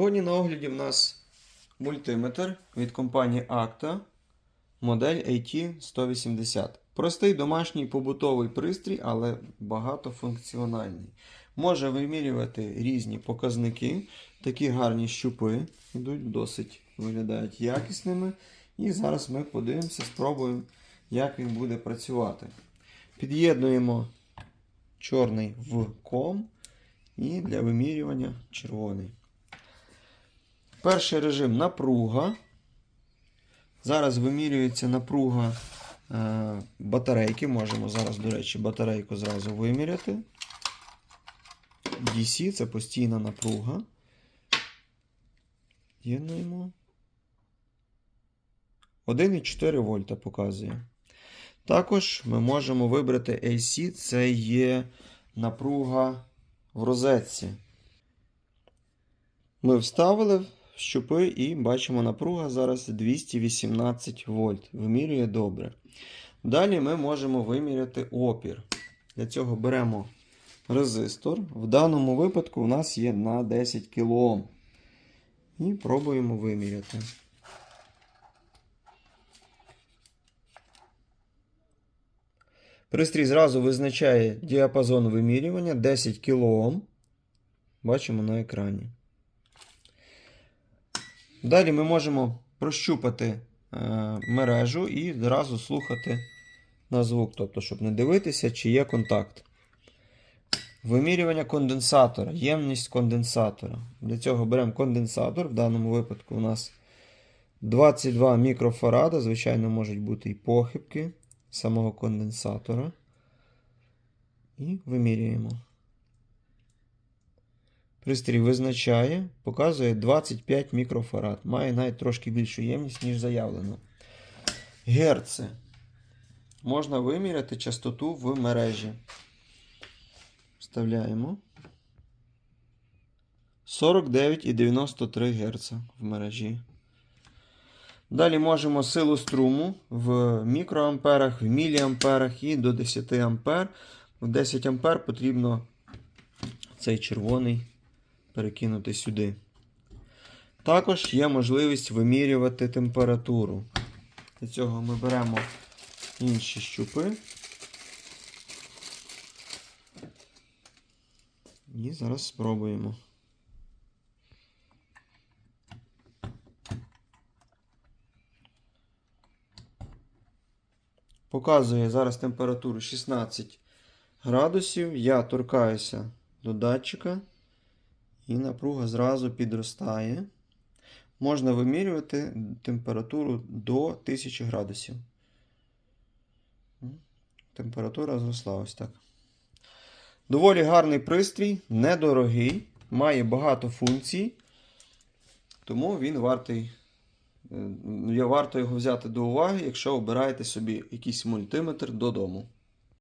Сьогодні на огляді в нас мультиметр від компанії Acta, модель AT180. Простий домашній побутовий пристрій, але багатофункціональний. Може вимірювати різні показники. Такі гарні щупи йдуть, досить виглядають якісними. І зараз ми подивимося, спробуємо, як він буде працювати. Під'єднуємо чорний в ком і для вимірювання червоний. Перший режим напруга. Зараз вимірюється напруга е, батарейки. Можемо зараз, до речі, батарейку зразу виміряти. DC це постійна напруга. Єднуємо. 1,4 вольта показує. Також ми можемо вибрати AC, це є напруга в розетці. Ми вставили щупи і бачимо напруга зараз 218 вольт. Вимірює добре. Далі ми можемо виміряти опір. Для цього беремо резистор. В даному випадку у нас є на 10 кОм. І пробуємо виміряти. Пристрій зразу визначає діапазон вимірювання 10 кОм. Бачимо на екрані. Далі ми можемо прощупати е, мережу і одразу слухати на звук, тобто, щоб не дивитися, чи є контакт. Вимірювання конденсатора, ємність конденсатора. Для цього беремо конденсатор. В даному випадку у нас 22 мікрофарада, звичайно, можуть бути і похибки самого конденсатора. І вимірюємо. Пристрій визначає, показує 25 мікрофарад. Має навіть трошки більшу ємність, ніж заявлено. Герци. Можна виміряти частоту в мережі. Вставляємо. 49,93 Гц в мережі. Далі можемо силу струму в мікроамперах, в міліамперах і до 10 ампер. В 10 ампер потрібно цей червоний перекинути сюди. Також є можливість вимірювати температуру. Для цього ми беремо інші щупи. І зараз спробуємо. Показує зараз температуру 16 градусів. Я торкаюся до датчика. І напруга зразу підростає. Можна вимірювати температуру до 1000 градусів. Температура зросла ось так. Доволі гарний пристрій, недорогий, має багато функцій, тому він вартий. е, Варто його взяти до уваги, якщо обираєте собі якийсь мультиметр додому.